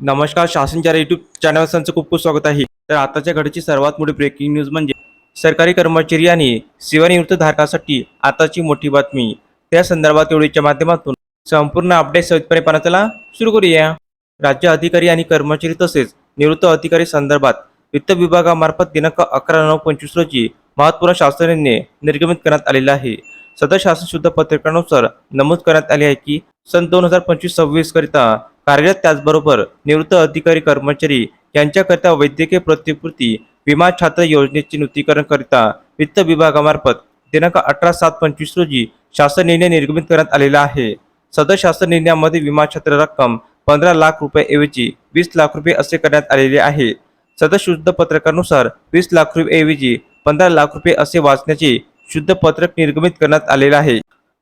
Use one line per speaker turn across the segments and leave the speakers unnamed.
नमस्कार शासनच्या YouTube channel संचं खूप खूप स्वागत आहे. तर आताच्या घडीची सर्वात मोठी ब्रेकिंग न्यूज म्हणजे सरकारी कर्मचारी आणि सेवानिवृत्त धारकासाठी आताची मोठी बातमी. त्या संदर्भात व्हिडिओच्या माध्यमातून संपूर्ण अपडेट सवितपणे पाहण्याला सुरू करूया. राज्य अधिकारी आणि कर्मचारी तसेच निवृत्त अधिकारी संदर्भात वित्त विभागामार्फत दिनांक अकरा नऊ पंचवीस रोजी महत्त्वपूर्ण शासनाने निर्गमित करण्यात आलेला आहे. सदर शासन शुद्ध पत्रकानुसार नमूद करण्यात आले आहे की सन दोन हजार पंचवीस सव्वीस करिता कार्यरत त्याचबरोबर निवृत्त अधिकारी कर्मचारी यांच्याकरिता वैद्यकीय प्रतिपूर्ती विमा छात्र योजनेचे नूतनीकरण करिता वित्त विभागामार्फत दिनांक अठरा सात पंचवीस रोजी शासन निर्णय निर्गमित करण्यात आलेला आहे. सदर शासन निर्णयामध्ये विमा छात्र रक्कम पंधरा लाख रुपयाऐवजी वीस लाख रुपये असे करण्यात आलेले आहे. सदर शुद्ध पत्रकानुसार वीस लाख रुपयेऐवजी पंधरा लाख रुपये असे वाचण्याचे शुद्ध पत्रक निर्गमित करण्यात आलेले आहे.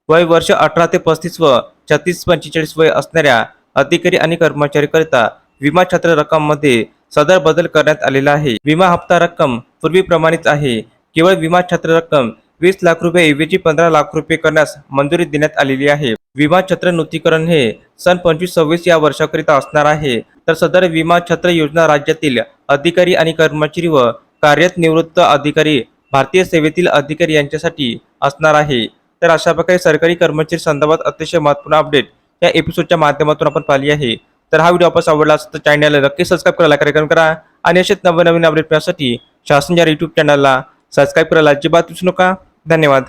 वय वर्ष अठरा ते पस्तीस व छत्तीस पंचेचाळीस वय असणाऱ्या अधिकारी आणि कर्मचारीकरिता विमा छात्र रक्कममध्ये सदर बदल करण्यात आलेला आहे. विमा हप्ता रक्कम पूर्वीप्रमाणेच आहे. केवळ विमा छात्र रक्कम वीस लाख रुपये ऐवजी पंधरा लाख रुपये करण्यास मंजुरी देण्यात आलेली आहे. विमा छत्र नूतनीकरण हे सन पंचवीस सव्वीस या वर्षाकरिता असणार आहे. तर सदर विमा छत्र योजना राज्यातील अधिकारी आणि कर्मचारी व कार्यरत निवृत्त अधिकारी भारतीय सेवेतील अधिकारी यांच्यासाठी असणार आहे. तर अशा प्रकारे सरकारी कर्मचारी संदर्भात अतिशय महत्त्वपूर्ण अपडेट या एपिसोडच्या माध्यमातून आपण पाहिली आहे. तर हा व्हिडिओ आपण आवडला असेल तर चॅनलला नक्की सबस्क्राईब करायला कार्यक्रम करा. आणि असेच नवनवीन अपडेट मिळण्यासाठी शासन या युट्यूब चॅनलला सबस्क्राईब करायला अजिबात विसरू नका. धन्यवाद.